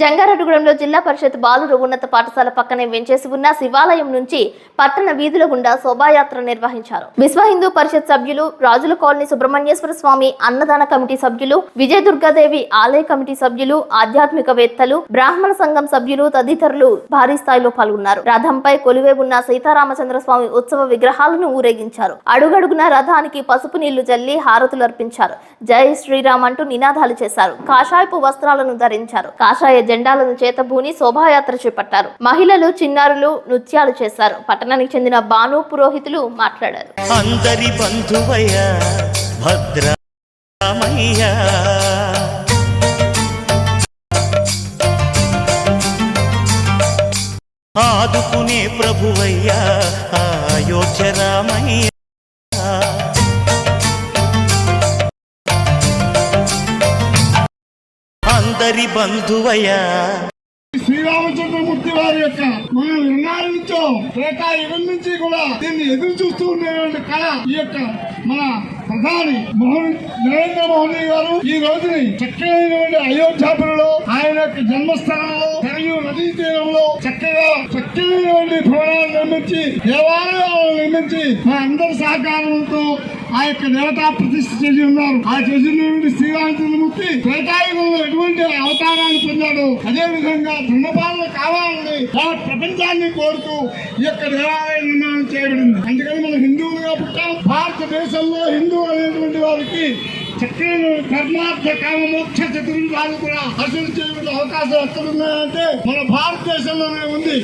జంగారెడ్డిగూడెంలో జిల్లా పరిషత్ బాలుర ఉన్నత పాఠశాల పక్కనే వెంచేసి ఉన్న శివాలయం నుంచి పట్టణ వీధుల గుండా శోభాయాత్ర నిర్వహించారు. విశ్వ హిందూ పరిషత్ సభ్యులు రాజుల కాలనీ సుబ్రహ్మణ్యేశ్వర స్వామి అన్నదాన కమిటీ సభ్యులు విజయ దుర్గాదేవి ఆలయ కమిటీ సభ్యులు ఆధ్యాత్మికవేత్తలు బ్రాహ్మణ సంఘం సభ్యులు తదితరులు భారీ స్థాయిలో పాల్గొన్నారు. రథంపై కొలువే ఉన్న సీతారామచంద్ర స్వామి ఉత్సవ విగ్రహాలను ఊరేగించారు. అడుగడుగున రథానికి పసుపు నీళ్ళు జల్లి హారతులు అర్పించారు జై శ్రీరామ్ అంటూ నినాదాలు చేశారు. కాషాయపు వస్త్రాలను ధరించారు. కాషాయ జెండాలను చేతబూని శోభాయాత్ర చేపట్టారు. మహిళలు చిన్నారులు నృత్యాలు చేశారు. పట్టణానికి చెందిన బాను పురోహితులు మాట్లాడారు. అందరి ఆదుకునే ప్రభువయ్యా అయోధ్య రామయ్య. అందరి బంధువయ్యా. శ్రీరామచంద్రమూర్తి వారి యొక్క మన విన్నాల నుంచో యుగం నుంచి కూడా దీన్ని ఎదురు చూస్తూ ఉండేటువంటి కళ ఈ యొక్క మన ప్రధాని మోహన్ నరేంద్ర మోహన్ గారు ఈ రోజుని చక్కనైనటువంటి అయోధ్యాపురంలో ఆయన యొక్క జన్మస్థానంలో చక్కగా చక్కనైనటువంటి భవనాలు నిర్మించి దేవాలయాలను నిర్మించి మా అందరి సహకారంతో ఆ యొక్క దేవతా ప్రతిష్ఠ చేసి ఉన్నారు. ఆ చేసినటువంటి శ్రీరామచంద్రమూర్తి త్రేతాయుగంలో ఎటువంటి అవతారాన్ని పొందాడు అదే విధంగా ధర్మపాలన కావాలని ప్రపంచాన్ని కోరుతూ ఈ యొక్క దేవాలయ నిర్మాణం చేయబడింది. అందుకని మనం హిందువులుగా పుట్టాం. భారతదేశంలో హిందూ అనేటువంటి వారికి చక్కని ధర్మార్థ కామ మోక్ష చతుర్విధాలు కూడా ఆచరించేటువంటి అవకాశం ఎక్కడున్నాయంటే మన భారతదేశంలోనే ఉంది.